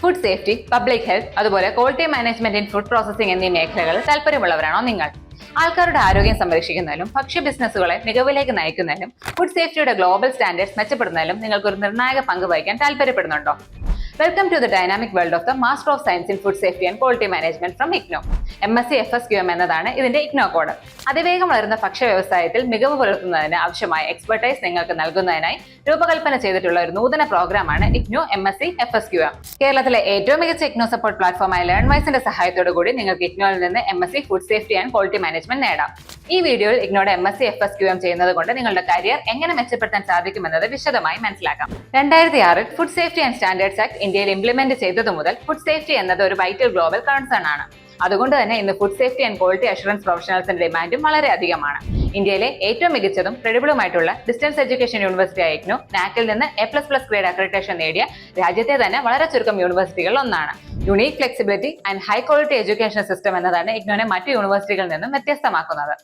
Food safety public health അതുപോലെ quality management in food processing എന്നീ മേഖലകളിൽ താല്പര്യമുള്ളവരാണോ നിങ്ങൾ? ആൾക്കാരുടെ ആരോഗ്യം സംരക്ഷിക്കുന്നതിലും ഭക്ഷ്യ ബിസിനസ്സുകളെ മികവിലേക്ക് നയിക്കുന്നതിലും ഫുഡ് സേഫ്റ്റിയുടെ ഗ്ലോബൽ സ്റ്റാൻഡേർഡ്സ് മെച്ചപ്പെടുന്നതിലും നിങ്ങൾക്ക് ഒരു നിർണായക പങ്ക് വഹിക്കാൻ താല്പര്യപ്പെടുന്നുണ്ടോ? Welcome to the dynamic world of the master of science in food safety and quality management from IGNOU M S C F S Q M എന്നതാണ് ഇതിന്റെ ഇഗ്നോ കോഡ് അതിവേഗം വളരുന്ന ഭക്ഷ്യ വ്യവസായത്തിൽ മികവ് പുലർത്തുന്നതിന് ആവശ്യമായ എക്സ്പെർട്ടൈസ് നിങ്ങൾക്ക് നൽകുന്നതിനായി രൂപകൽപ്പന ചെയ്തിട്ടുള്ള ഒരു നൂതന പ്രോഗ്രാമാണ് IGNOU M S C F S Q M കേരളത്തിലെ ഏറ്റവും മികച്ച ഇഗ്നോ സപ്പോർട്ട് പ്ലാറ്റ്ഫോമായ ലേൺ വൈസിന്റെ സഹായത്തോടു കൂടി നിങ്ങൾക്ക് ഇഗ്നോയിൽ നിന്ന് M S C food safety and quality management നേടാം. ഈ വീഡിയോയിൽ ഇഗ്നോയുടെ M S C F S Q M ചെയ്യുന്നത് കൊണ്ട് നിങ്ങളുടെ കരിയർ എങ്ങനെ മെച്ചപ്പെടുത്താൻ സാധിക്കുമെന്നത് വിശദമായി മനസ്സിലാക്കാം. രണ്ടായിരത്തി ആറിൽ food safety and standards act ഇന്ത്യയിൽ ഇംപ്ലിമെന്റ് ചെയ്തതു മുതൽ ഫുഡ് സേഫ്റ്റി എന്നത് ഒരു വൈറ്റൽ ഗ്ലോബൽ കൺസേൺ ആണ്. അതുകൊണ്ട് തന്നെ ഇന്ന് food safety and quality assurance പ്രൊഫഷണൽസിന്റെ ഡിമാൻഡും വളരെ അധികമാണ് ഇന്ത്യയിലെ ഏറ്റവും മികച്ചതും ക്രെഡിബിളുമായിട്ടുള്ള ഡിസ്റ്റൻസ് എഡ്യൂക്കേഷൻ യൂണിവേഴ്സിറ്റി ആയിരുന്നു നാക്കിൽ നിന്ന് A plus plus grade accreditation നേടിയ രാജ്യത്തെ തന്നെ വളരെ ചുരുക്കം യൂണിവേഴ്സിറ്റികളിൽ ഒന്നാണ്. Unique flexibility and high quality education system എന്നതാണ് ഇഗ്നോനെ മറ്റു യൂണിവേഴ്സിറ്റികളിൽ നിന്നും വ്യത്യസ്തമാക്കുന്നത്.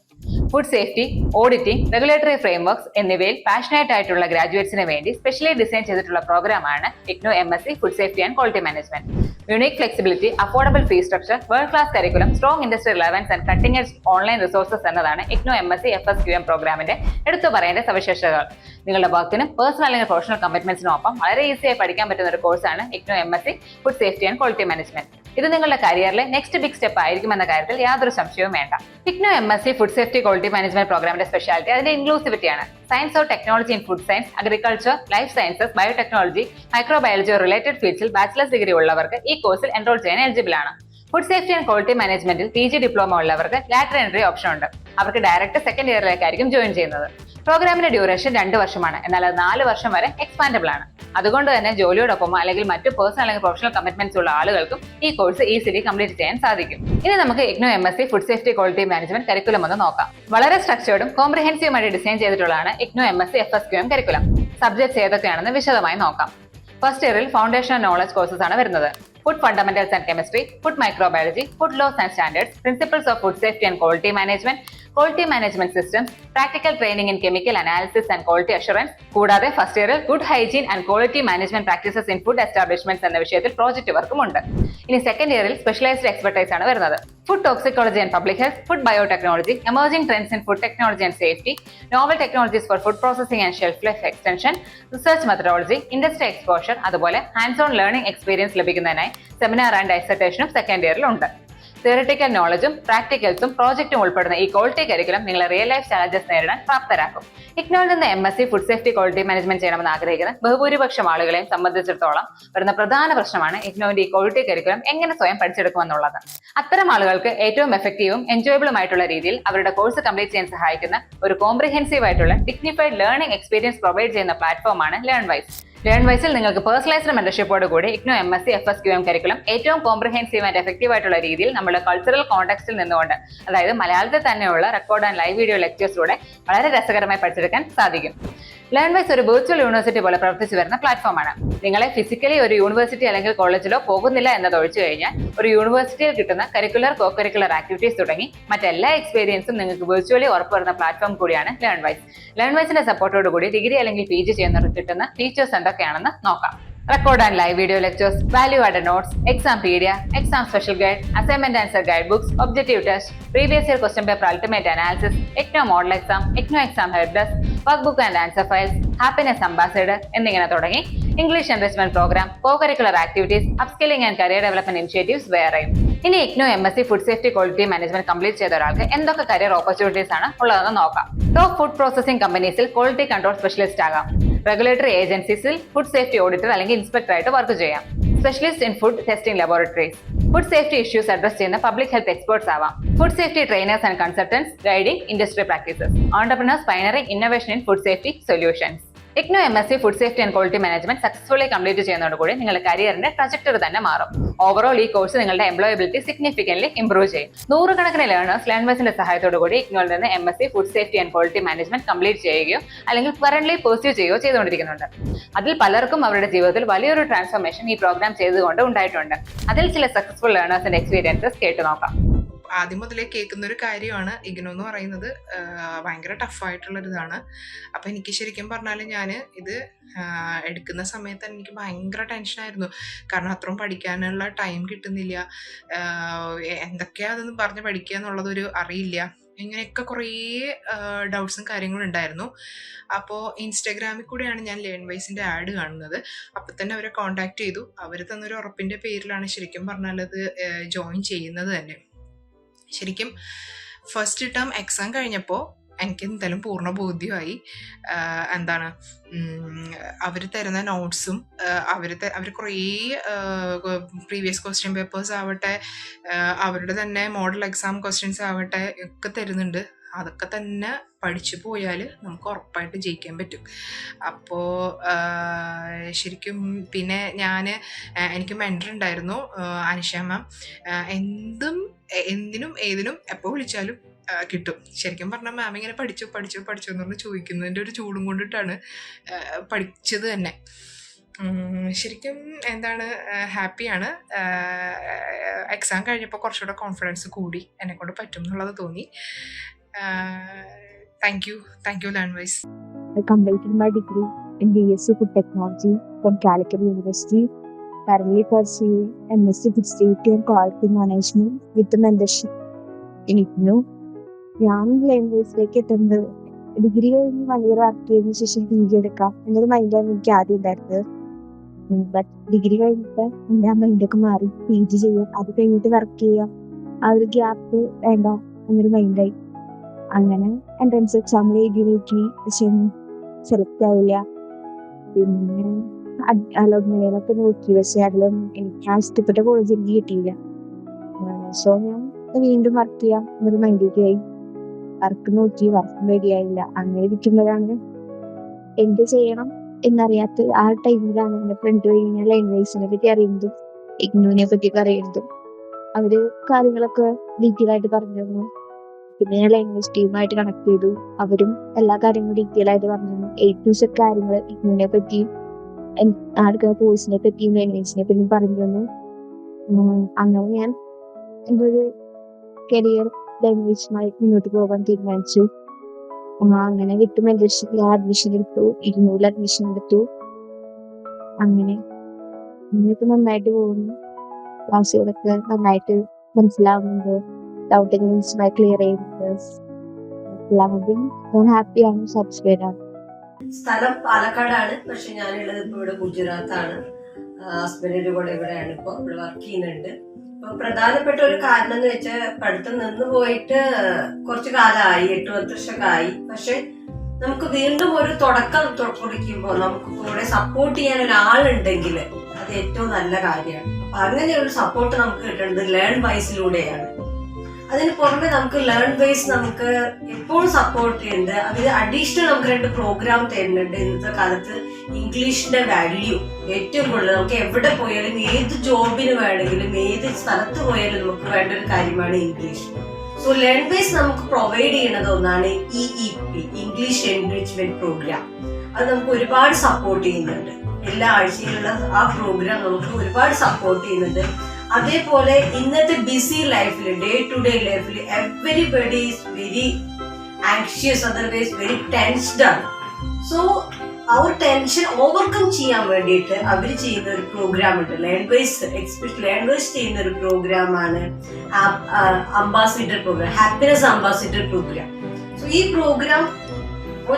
Food safety auditing regulatory frameworks എന്നിവയിൽ പാഷനേറ്റ് ആയിട്ടുള്ള ഗ്രാജുവേറ്റ്സിന് വേണ്ടി സ്പെഷ്യലി ഡിസൈൻ ചെയ്തിട്ടുള്ള പ്രോഗ്രാമാണ് IGNOU M S C food safety and quality management unique flexibility affordable fee structure world class curriculum strong industry relevance and cutting edge online resources എന്നതാണ് IGNOU M S C F S Q M പ്രോഗ്രാമിന്റെ എടുത്തു പറയേണ്ട സവിശേഷതകൾ. നിങ്ങളുടെ വർക്കിനും personal അല്ലെങ്കിൽ professional കമ്മിറ്റ്മെന്റ്സിനും ഒപ്പം വളരെ ഈസിയായി പഠിക്കാൻ പറ്റുന്ന ഒരു കോഴ്സാണ് IGNOU M S C food safety and quality management ഇത് നിങ്ങളുടെ കരിയറിലെ നെക്സ്റ്റ് ബിഗ് സ്റ്റെപ്പ് ആയിരിക്കും എന്ന കാര്യത്തിൽ യാതൊരു സംശയവും വേണ്ട. IGNOU M S C food safety quality management പ്രോഗ്രാമിന്റെ സ്പെഷ്യാലിറ്റി അതിന്റെ ഇൻക്ലൂസിവിറ്റിയാണ് science or technology in food science agriculture life sciences biotechnology microbiology related ഫീൽഡ്സിൽ bachelors degree ഉള്ളവർക്ക് ഈ കോഴ്സിൽ എൻറോൾ ചെയ്യാൻ എലിജിബിൾ ആണ്. ഫുഡ് സേഫ്റ്റി ആൻഡ് ക്വാളിറ്റി മാനേജ്മെന്റിൽ പി ജി ഡിപ്ലോമ ഉള്ളവർക്ക് lateral entry option ഉണ്ട്. അവർക്ക് ഡയറക്റ്റ് സെക്കൻഡ് ഇയറിലേക്കായിരിക്കും ജോയിൻ ചെയ്യുന്നത്. പ്രോഗ്രാമിന്റെ ഡ്യൂറേഷൻ രണ്ട് വർഷമാണ്. എന്നാൽ അത് നാല് വർഷം വരെ എക്സ്പാൻഡബിൾ ആണ്. അതുകൊണ്ട് തന്നെ ജോലിയോടൊപ്പം അല്ലെങ്കിൽ മറ്റു പേഴ്സണൽ അല്ലെങ്കിൽ പ്രൊഫഷണൽ കമ്മിറ്റ്മെന്റ്സ് ഉള്ള ആളുകൾക്കും ഈ കോഴ്സ് ഈസിലി കംപ്ലീറ്റ് ചെയ്യാൻ സാധിക്കും. ഇനി നമുക്ക് IGNOU M S C food safety quality management curriculum ഒന്ന് നോക്കാം. വളരെ സ്ട്രക്ചേർഡും കോംപ്രിഹെൻസീവുമായി ഡിസൈൻ ചെയ്തിട്ടുള്ളതാണ് IGNOU M S C F S Q M curriculum subjects ഏതൊക്കെയാണെന്ന് വിശദമായി നോക്കാം. ഫസ്റ്റ് ഇയറിൽ ഫൗണ്ടേഷൻ നോളജ് കോഴ്സസ് ആണ് വരുന്നത്. Food Fundamentals and Chemistry, Food Microbiology, Food Laws and Standards, Principles of Food Safety and Quality Management, quality management system practical training in chemical analysis and quality assurance കൂടാതെ first ഇയറിൽ good hygiene and quality management practices in food establishments എന്ന വിഷയത്തിൽ project വർക്കും ഉണ്ട്. ഇനി second ഇയറിൽ specialised expertise ആണ് വരുന്നത്. Food toxicology and public health food biotechnology emerging trends in food technology and safety novel technologies for food processing and shelf life extension research methodology industry exposure അതുപോലെ hands on learning experience ലഭിക്കുന്നതിനായി seminar and ഡൈസർട്ടേഷനും second ഇയറിൽ ഉണ്ട്. Theoretical നോളജും പ്രാക്ടിക്കൽസും പ്രോജക്റ്റും ഉൾപ്പെടുന്ന ഈ ക്വാളിറ്റി കരിക്കുലം നിങ്ങളെ റിയൽ ലൈഫ് ചാലഞ്ചസ് നേരിടാൻ പ്രാപ്തരാക്കും. ഇഗ്നോയിൽ നിന്ന് M S C food safety quality management ചെയ്യണമെന്ന് ആഗ്രഹിക്കുന്ന ബഹുഭൂരിപക്ഷം ആളുകളെയും സംബന്ധിച്ചിടത്തോളം വരുന്ന പ്രധാന പ്രശ്നമാണ് ഇഗ്നോവിന്റെ ഈ ക്വാളിറ്റി കരിക്കുലം എങ്ങനെ സ്വയം പഠിച്ചെടുക്കുമെന്നുള്ളത്. അത്തരം ആളുകൾക്ക് ഏറ്റവും എഫക്റ്റീവും എൻജോയബിളും ആയിട്ടുള്ള രീതിയിൽ അവരുടെ കോഴ്സ് കംപ്ലീറ്റ് ചെയ്യാൻ സഹായിക്കുന്ന ഒരു കോംപ്രിഹെൻസീവ് ആയിട്ടുള്ള ഡിഗ്നിഫൈഡ് ലേണിംഗ് എക്സ്പീരിയൻസ് പ്രൊവൈഡ് ചെയ്യുന്ന പ്ലാറ്റ്ഫോമാണ് ലേൺ വൈസ് ലേൺ വൈസിൽ നിങ്ങൾക്ക് പേഴ്സണലൈസ്ഡ് മെന്റർഷിപ്പോട് കൂടി IGNOU M S C F S Q M curriculum ഏറ്റവും കോംപ്രഹെൻസീവ് ആൻഡ് എഫക്റ്റീവ് ആയിട്ടുള്ള രീതിയിൽ നമ്മുടെ കൾച്ചറൽ കോൺടാക്സ്റ്റിൽ നിന്നുകൊണ്ട് അതായത് മലയാളത്തിൽ തന്നെയുള്ള റെക്കോർഡ് ആൻഡ് ലൈവ് വീഡിയോ ലെക്ചേഴ്സിലൂടെ വളരെ രസകരമായി പഠിച്ചെടുക്കാൻ സാധിക്കും. ലേൺ വൈസ് ഒരു വെർച്വൽ യൂണിവേഴ്സിറ്റി പോലെ പ്രവർത്തിച്ചു വരുന്ന പ്ലാറ്റ്ഫോമാണ് നിങ്ങളെ ഫിസിക്കലി ഒരു യൂണിവേഴ്സിറ്റി അല്ലെങ്കിൽ കോളേജിലോ പോകുന്നില്ല എന്നത് ഒഴിച്ചു കഴിഞ്ഞാൽ ഒരു യൂണിവേഴ്സിറ്റിയിൽ കിട്ടുന്ന കരിക്കുലർ കോ കരിക്കുലർ ആക്ടിവിറ്റീസ് തുടങ്ങി മറ്റെല്ലാ എക്സ്പീരിയൻസും നിങ്ങൾക്ക് വെർച്വലി ഉറപ്പുവരുന്ന പ്ലാറ്റ്ഫോം കൂടിയാണ് ലേൺ വൈസ് ലേൺ വൈസിന്റെ സപ്പോർട്ടോട് കൂടി ഡിഗ്രി അല്ലെങ്കിൽ പി ജി ചെയ്യുന്നവർക്ക് കിട്ടുന്ന ഫീച്ചേഴ്സ് എന്തൊക്കെയാണെന്ന് നോക്കാം. Record and live video lectures value add notes exam pedia exam special guide assignment answer guide books objective test previous year question paper ultimate analysis IGNOU model exam IGNOU exam help desk work book and answer files happiness ambassador എന്നിങ്ങനെ തുടങ്ങി. English enrichment programme co curricular activities upskilling and career development initiatives വേറെയും. ഇനി IGNOU M S C food safety quality management complete ചെയ്ത ഒരാൾക്ക് എന്തൊക്കെ career opportunities ആണ് ഉള്ളതെന്ന് നോക്കാം. ടോപ്പ് ഫുഡ് പ്രോസസിംഗ് കമ്പനീസിൽ ക്വാളിറ്റി കൺട്രോൾ സ്പെഷ്യലിസ്റ്റ് ആകാം. റെഗുലേറ്ററി ഏജൻസീസിൽ ഫുഡ് സേഫ്റ്റി ഓഡിറ്റർ അല്ലെങ്കിൽ ഇൻസ്പെക്ടർ ആയിട്ട് വർക്ക് ചെയ്യാം. Specialist in food testing laboratories food safety issues address ചെയ്യുന്ന പബ്ലിക് ഹെൽത്ത് എക്സ്പേർട്സ് ആവാം. Food safety trainers and consultants guiding industry practices entrepreneurs finery innovation in food safety solutions IGNOU M S C food safety and quality management successfully complete ചെയ്യുന്നതോടുകൂടി നിങ്ങളുടെ കരിയറിന്റെ trajectory തന്നെ മാറും. Overall ഈ course നിങ്ങളുടെ employability significantly improve ചെയ്യും. നൂറുകണക്കിന് learners ലേൺവേഴ്സിന്റെ സഹായത്തോടു കൂടി ഇഗ്നോയിൽ നിന്ന് M S C food safety and quality management complete ചെയ്യുകയോ അല്ലെങ്കിൽ കറന്റ് പെർസ്യൂ ചെയ്യുകയോ ചെയ്തുകൊണ്ടിരിക്കുന്നുണ്ട്. അതിൽ പലർക്കും അവരുടെ ജീവിതത്തിൽ വലിയൊരു ട്രാൻസ്ഫോർമേഷൻ ഈ പ്രോഗ്രാം ചെയ്തുകൊണ്ട് ഉണ്ടായിട്ടുണ്ട്. അതിൽ ചില സക്സസ്ഫുൾ ലേണേഴ്സിന്റെ എക്സ്പീരിയൻസസ് കേട്ടു നോക്കാം ആദ്യം മുതലേ കേൾക്കുന്ന ഒരു കാര്യമാണ്. ഇഗ്നോ എന്ന് പറയുന്നത് ഭയങ്കര ടഫായിട്ടുള്ളൊരു ഇതാണ് അപ്പം എനിക്ക് ശരിക്കും പറഞ്ഞാൽ ഞാൻ ഇത് എടുക്കുന്ന സമയത്ത് എനിക്ക് ഭയങ്കര ടെൻഷനായിരുന്നു. കാരണം അത്രയും പഠിക്കാനുള്ള ടൈം കിട്ടുന്നില്ല. എന്തൊക്കെയാ അതെന്ന് പറഞ്ഞ് പഠിക്കുക എന്നുള്ളതൊരു അറിയില്ല. ഇങ്ങനെയൊക്കെ കുറേ ഡൗട്ട്സും കാര്യങ്ങളും ഉണ്ടായിരുന്നു. അപ്പോൾ ഇൻസ്റ്റാഗ്രാമിൽ കൂടെയാണ് ഞാൻ ലേൺ വൈസിന്റെ ആഡ് കാണുന്നത്. അപ്പോൾ തന്നെ അവരെ കോൺടാക്ട് ചെയ്തു. അവർ തന്നൊരു ഉറപ്പിന്റെ പേരിലാണ് ശരിക്കും പറഞ്ഞാൽ അത് ജോയിൻ ചെയ്യുന്നത് തന്നെ. ശരിക്കും ഫസ്റ്റ് ടേം എക്സാം കഴിഞ്ഞപ്പോൾ എനിക്ക് എന്തായാലും പൂർണ ബോധ്യമായി. എന്താണ് അവർ തരുന്ന നോട്ട്സും അവർ അവർ കുറേ പ്രീവിയസ് ക്വസ്റ്റ്യൻ പേപ്പേഴ്സ് ആവട്ടെ അവരുടെ തന്നെ മോഡൽ എക്സാം ക്വസ്റ്റ്യൻസ് ആവട്ടെ ഒക്കെ തരുന്നുണ്ട്. അതൊക്കെ തന്നെ പഠിച്ചു പോയാൽ നമുക്ക് ഉറപ്പായിട്ട് ജയിക്കാൻ പറ്റും. അപ്പോൾ ശരിക്കും പിന്നെ ഞാൻ എനിക്ക് മെന്റർ ഉണ്ടായിരുന്നു അനുഷമ്മ അനിഷ മാം എന്തും എന്തിനും ഏതിനും എപ്പോൾ വിളിച്ചാലും കിട്ടും. ശരിക്കും പറഞ്ഞാൽ മാം ഇങ്ങനെ പഠിച്ചു പഠിച്ചു പഠിച്ചു എന്ന് പറഞ്ഞ് ചോദിക്കുന്നതിന്റെ ഒരു ചൂടും കൊണ്ടിട്ടാണ് പഠിച്ചത് തന്നെ. ശരിക്കും എന്താണ് ഹാപ്പിയാണ്. എക്സാം കഴിഞ്ഞപ്പോൾ കുറച്ചുകൂടെ കോൺഫിഡൻസ് കൂടി എന്നെ കൊണ്ട് പറ്റും എന്നുള്ളത് തോന്നി. You thank you learn wise I completed my degree in BSc Food Technology from Calicut University, currently pursuing MSc History and Quality Management with a mentorship. In IGNO. ഞാൻ ലാംഗ്വേജിലേക്ക് എത്തുന്നത്. ഡിഗ്രി കഴിഞ്ഞ് വൺ ഇയർ വർക്ക് ചെയ്തതിനു ശേഷം P G എടുക്കാം എന്നൊരു മൈൻഡാണ് എനിക്ക് ആദ്യം ഉണ്ടായിരുന്നത്. ബട്ട് ഡിഗ്രി കഴിഞ്ഞിട്ട് എന്റെ മൈൻഡൊക്കെ മാറി. പി ജി ചെയ്യാം. അത് കഴിഞ്ഞിട്ട് വർക്ക് ചെയ്യാം. ആ ഒരു ഗ്യാപ്പ് വേണ്ട എന്നൊരു മൈൻഡായി അങ്ങനെ എൻട്രൻസ് എക്സാം എഴുതി നോക്കി പക്ഷെ സെലക്ട് ആവില്ല പിന്നെ അലോട്ട്മെന്റിലൊക്കെ നോക്കി. പക്ഷെ അതിലൊന്നും എനിക്ക് ഞാൻ ഇഷ്ടപ്പെട്ട കോളേജ് എനിക്ക് കിട്ടിയില്ല. സോ ഞാൻ വീണ്ടും വർക്ക് ചെയ്യാം. എന്നൊരു മൈൻഡിലേക്ക് ആയി. വർക്ക് നോക്കി. വർക്ക് റെഡിയായില്ല അങ്ങനെ ഇരിക്കുമ്പോഴാണ് എന്ത് ചെയ്യണം എന്നറിയാത്ത ആ ടൈമിലാണ് എന്റെ ഫ്രണ്ട് വഴി ഞാൻ ലൈൻവൈസിനെ പറ്റി അറിയുന്നതും. ഇഗ്നോനെ പറ്റിയൊക്കെ അറിയുന്നതും. അവർ കാര്യങ്ങളൊക്കെ ഡീറ്റെയിൽ ആയിട്ട് പറഞ്ഞു തന്നു. പിന്നെ ഞാൻ ലാംഗ്വേജ് ടീമായിട്ട് കണക്ട് ചെയ്തു. അവരും എല്ലാ കാര്യങ്ങളും ഡീറ്റെയിൽ ആയിട്ട് പറഞ്ഞു. എ ടു സെറ്റ് കാര്യങ്ങൾ ഇങ്ങനെ പറ്റി ആൾക്കാർ കോഴ്സിനെ പറ്റിയും ലാംഗ്വേജിനെ പറ്റിയും പറഞ്ഞു തന്നു. അങ്ങനെ ഞാൻ എന്റെ ഒരു കരിയർ ലാംഗ്വേജുമായി മുന്നോട്ട് പോകാൻ തീരുമാനിച്ചു. അങ്ങനെ വിട്ടു. മെന്റർഷിപ്പിൽ അഡ്മിഷൻ എടുത്തു. ഇരുന്നൂറിൽ അഡ്മിഷൻ എടുത്തു. അങ്ങനെ ഇന്നിപ്പോ നന്നായിട്ട് പോകുന്നു. ക്ലാസ്സുകളൊക്കെ നന്നായിട്ട് മനസ്സിലാവുന്നുണ്ട്. ഡൗട്ടുകൾ ക്ലിയർ ചെയ്യുന്നുണ്ട് loving ഞാൻ ഹാപ്പിയാണ് സാറ്റിസ്ഫൈഡ് ആണ് സ്ഥലം പാലക്കാടാണ്. പക്ഷെ ഞാനുള്ളത് ഇപ്പൊ ഇവിടെ ഗുജറാത്താണ്. ഹസ്ബൻഡിന്റെ കൂടെ ഇവിടെയാണ് ഇപ്പൊ ഇവിടെ വർക്ക് ചെയ്യുന്നുണ്ട്. അപ്പൊ പ്രധാനപ്പെട്ട ഒരു കാരണം എന്ന് വെച്ചാൽ പഠിത്തം നിന്ന് പോയിട്ട് കുറച്ച് കാലമായി എട്ട് പത്ത് വർഷമൊക്കെ ആയി പക്ഷെ നമുക്ക് വീണ്ടും ഒരു തുടക്കം കുറിക്കുമ്പോൾ നമുക്ക് കൂടെ സപ്പോർട്ട് ചെയ്യാൻ ഒരാളുണ്ടെങ്കിൽ അത് ഏറ്റവും നല്ല കാര്യമാണ്. അപ്പൊ അങ്ങനെ ഒരു സപ്പോർട്ട് നമുക്ക് കിട്ടുന്നത് ലേൺ വൈസിലൂടെയാണ് പുറമെ നമുക്ക് ലേൺ ബേസ് നമുക്ക് എപ്പോഴും സപ്പോർട്ട് ചെയ്യുന്നുണ്ട് അതിൽ അഡീഷണൽ നമുക്ക് രണ്ട് പ്രോഗ്രാം തരുന്നുണ്ട് ഇന്നത്തെ കാലത്ത് ഇംഗ്ലീഷിന്റെ വാല്യൂ ഏറ്റവും കൂടുതൽ നമുക്ക് എവിടെ പോയാലും ഏത് ജോബിന് വേണമെങ്കിലും ഏത് സ്ഥലത്ത് പോയാലും നമുക്ക് വേണ്ട ഒരു കാര്യമാണ് ഇംഗ്ലീഷ്. സോ ലേൺ ബേസ് നമുക്ക് പ്രൊവൈഡ് ചെയ്യുന്നത് ഒന്നാണ് E E P English enrichment program അത് നമുക്ക് ഒരുപാട് സപ്പോർട്ട് ചെയ്യുന്നുണ്ട്. എല്ലാ ആഴ്ചയിലുള്ള ആ പ്രോഗ്രാം നമുക്ക് ഒരുപാട് സപ്പോർട്ട് ചെയ്യുന്നുണ്ട്. അതേപോലെ ഇന്നത്തെ ബിസി ലൈഫിൽ ഡേ ടു ഡേ ലൈഫിൽ everybody is very anxious otherwise very tensed ആണ്. സോ ആ ഒരു ടെൻഷൻ ഓവർകം ചെയ്യാൻ വേണ്ടിയിട്ട് അവർ ചെയ്യുന്ന ഒരു പ്രോഗ്രാം ഉണ്ട്. ലാംഗ്വേജ് എക്സ്പെഷ്യൽ ലാംഗ്വേജ് ചെയ്യുന്ന ഒരു പ്രോഗ്രാമാണ് ambassador program happiness ambassador program so ഈ പ്രോഗ്രാം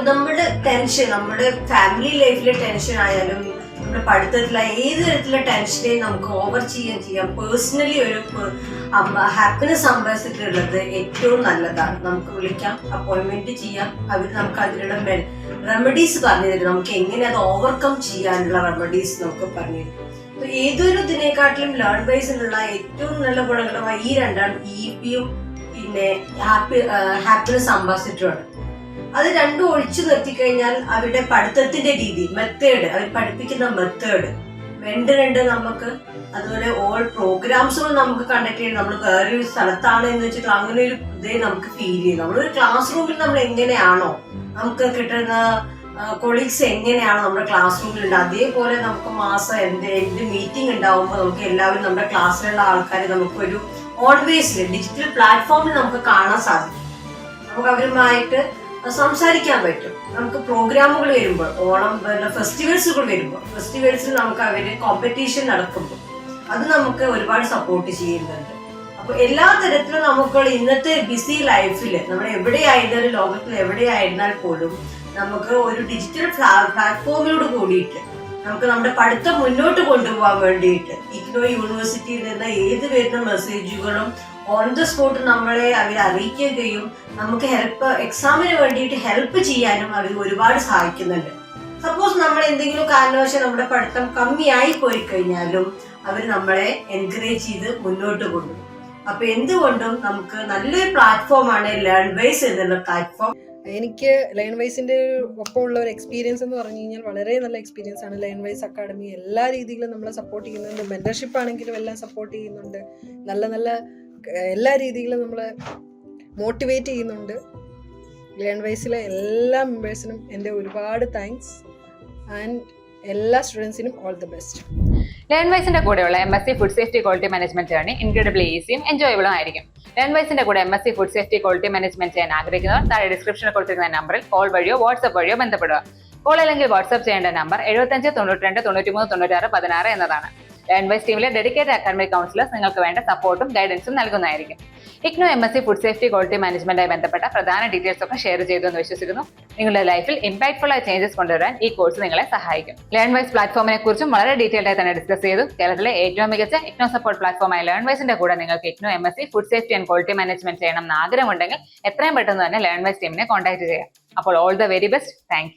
നമ്മുടെ ടെൻഷൻ നമ്മുടെ ഫാമിലി ലൈഫിലെ ടെൻഷൻ ആയാലും നമ്മുടെ പഠിത്തത്തിലെ ഏത് തരത്തിലുള്ള ടെൻഷനെയും നമുക്ക് ഓവർ ചെയ്യുകയും ചെയ്യാം. പേഴ്സണലി ഒരു ഹാപ്പിനെസ് സംഭവിച്ചിട്ടുള്ളത് ഏറ്റവും നല്ലതാണ്. നമുക്ക് വിളിക്കാം അപ്പോയിൻമെന്റ് ചെയ്യാം. അവർ നമുക്ക് അതിനുള്ള റെമഡീസ് പറഞ്ഞു തരും. നമുക്ക് എങ്ങനെ അത് ഓവർകം ചെയ്യാനുള്ള റെമഡീസ് നമുക്ക് പറഞ്ഞു തരും. അപ്പൊ ഏതൊരു ഇതിനെക്കാട്ടിലും ലേൺ വൈസിലുള്ള ഏറ്റവും നല്ല ഗുണങ്ങളുമായി ഈ രണ്ടാണ് ഇ പിയും പിന്നെ ഹാപ്പി ഹാപ്പിനെസ് അംബാസിഡറുമാണ് അത് രണ്ടും ഒഴിച്ചു നിർത്തി കഴിഞ്ഞാൽ അവരുടെ പഠിത്തത്തിന്റെ രീതി മെത്തേഡ് അവർ പഠിപ്പിക്കുന്ന മെത്തേഡ് രണ്ട് രണ്ട് നമുക്ക് അതുപോലെ ഓൾ പ്രോഗ്രാംസുകൾ നമുക്ക് കണ്ടക്ട് ചെയ്യണം നമ്മൾ വേറൊരു സ്ഥലത്താണ് എന്ന് വെച്ചിട്ട് അങ്ങനെ ഒരു ഇതേ നമുക്ക് ഫീൽ ചെയ്യും. നമ്മളൊരു ക്ലാസ് റൂമിൽ നമ്മൾ എങ്ങനെയാണോ നമുക്ക് കിട്ടുന്ന കൊളീഗ്സ് എങ്ങനെയാണോ നമ്മുടെ ക്ലാസ് റൂമിലുണ്ട് അതേപോലെ നമുക്ക് മാസം എന്ത് എന്ത് മീറ്റിംഗ് ഉണ്ടാവുമ്പോൾ നമുക്ക് എല്ലാവരും നമ്മുടെ ക്ലാസ്സിലുള്ള ആൾക്കാരെ നമുക്കൊരു ഓൾവേസ് ഡിജിറ്റൽ പ്ലാറ്റ്ഫോമിൽ നമുക്ക് കാണാൻ സാധിക്കും. നമുക്ക് അവരുമായിട്ട് സംസാരിക്കാൻ പറ്റും. നമുക്ക് പ്രോഗ്രാമുകൾ വരുമ്പോൾ ഓണം ഫെസ്റ്റിവൽസുകൾ വരുമ്പോൾ ഫെസ്റ്റിവൽസിൽ നമുക്ക് അവർ കോമ്പറ്റീഷൻ നടക്കുമ്പോൾ അത് നമുക്ക് ഒരുപാട് സപ്പോർട്ട് ചെയ്യുന്നുണ്ട്. അപ്പൊ എല്ലാ തരത്തിലും നമുക്ക് ഇന്നത്തെ ബിസി ലൈഫിൽ നമ്മൾ എവിടെയായിരുന്നാലും ലോകത്തിൽ എവിടെയായിരുന്നാൽ പോലും നമുക്ക് ഒരു ഡിജിറ്റൽ പ്ലാറ്റ്ഫോമിലൂടെ കൂടിയിട്ട് നമുക്ക് നമ്മുടെ പഠിത്തം മുന്നോട്ട് കൊണ്ടുപോകാൻ വേണ്ടിയിട്ട് ഇഗ്നോ യൂണിവേഴ്സിറ്റിയിൽ നിന്ന് ഏത് വരുന്ന മെസ്സേജുകളും ഓൺ ദ സ്പോട്ട് നമ്മളെ അവർ അറിയിക്കുകയും നമുക്ക് ഹെൽപ്പ് എക്സാമിന് വേണ്ടിയിട്ട് ഹെൽപ്പ് ചെയ്യാനും അവർ ഒരുപാട് സഹായിക്കുന്നുണ്ട്. സപ്പോസ് നമ്മൾ എന്തെങ്കിലും കാരണവശാൽ നമ്മുടെ പഠിത്തം കമ്മിയായി പോയി കഴിഞ്ഞാലും അവർ നമ്മളെ എൻകറേജ് ചെയ്ത് മുന്നോട്ട് കൊണ്ടുപോകും അപ്പൊ എന്തുകൊണ്ടും നമുക്ക് നല്ലൊരു പ്ലാറ്റ്ഫോമാണ് ലേൺ വൈസ് എന്നുള്ള പ്ലാറ്റ്ഫോം എനിക്ക് ലയൺ വൈസിന്റെ ഒപ്പം ഉള്ള ഒരു എക്സ്പീരിയൻസ് എന്ന് പറഞ്ഞു കഴിഞ്ഞാൽ വളരെ നല്ല എക്സ്പീരിയൻസ് ആണ് ലയൺ വൈസ് അക്കാഡമി എല്ലാ രീതിയിലും നമ്മളെ സപ്പോർട്ട് ചെയ്യുന്നുണ്ട്. മെന്റർഷിപ്പ് ആണെങ്കിലും എല്ലാം സപ്പോർട്ട് ചെയ്യുന്നുണ്ട്. നല്ല നല്ല എല്ലാ രീതിയിലും നമ്മളെ മോട്ടിവേറ്റ് ചെയ്യുന്നുണ്ട്. ഗ്ലേൺ വൈസിലെ എല്ലാ മെമ്പേഴ്സിനും എന്റെ ഒരുപാട് താങ്ക്സ് ആൻഡ് എല്ലാ സ്റ്റുഡൻസിനും ഓൾ ദി ബെസ്റ്റ് ലേൺ വൈസിന്റെ കൂടെയുള്ള M S C food safety quality management journey incredible ഈസിയും എൻജോയബിളും ആയിരിക്കും. ലേൺ വൈസിന്റെ കൂടെ M S C food safety quality management ചെയ്യാൻ ആഗ്രഹിക്കുന്നവർ താഴെ ഡിസ്ക്രിപ്ഷനിൽ കൊടുത്തിരിക്കുന്ന നമ്പറിൽ കോൾ വഴിയോ വാട്സ്ആപ്പ് വഴിയോ ബന്ധപ്പെടുക. കോൾ അല്ലെങ്കിൽ വാട്സ്ആപ്പ് ചെയ്യേണ്ട നമ്പർ എഴുപത്തഞ്ച് തൊണ്ണൂറ്റി രണ്ട് തൊണ്ണൂറ്റി മൂന്ന് തൊണ്ണൂറ്റാറ് പതിനാറ് എന്നതാണ്. ലേൺ ടീമിലെ ഡെഡിക്കേറ്റഡ് അക്കാഡമിക് കൗൺസിലേഴ്സ് നിങ്ങൾക്ക് വേണ്ട സപ്പോർട്ടും ഗൈഡൻസും നൽകുന്നതായിരിക്കും. IGNOU M S C food safety quality മാനേജ്മെന്റുമായി ബന്ധപ്പെട്ട പ്രധാന ഡീറ്റെയിൽസ് ഒക്കെ ഷെയർ ചെയ്തു എന്ന് വിശ്വസിക്കുന്നു. നിങ്ങളുടെ ലൈഫിൽ ഇമ്പാക്ട്ഫുൾ ആയ ചേഞ്ചസ് കൊണ്ടുവരാൻ ഈ കോഴ്സ് നിങ്ങളെ സഹായിക്കും. ലേൺ വൈസ് പ്ലാറ്റ്ഫോമിനെ കുറിച്ചും വളരെ ഡീറ്റെയിൽഡ് ആയി തന്നെ ഡിസ്കസ് ചെയ്തു. കേരളത്തിലെ ഏറ്റവും മികച്ച ഇഗ്നോ സപ്പോർട്ട് പ്ലാറ്റ്ഫോമായ ലേൺ വൈസിന്റെ കൂടെ നിങ്ങൾക്ക് IGNOU M S C food safety and quality management ചെയ്യണം എന്ന് ആഗ്രഹമുണ്ടെങ്കിൽ എത്രയും പെട്ടെന്ന് തന്നെ ലേൺ വൈസ് ടീമിനെ കോൺടാക്ട് ചെയ്യാം. അപ്പോൾ all the very best thank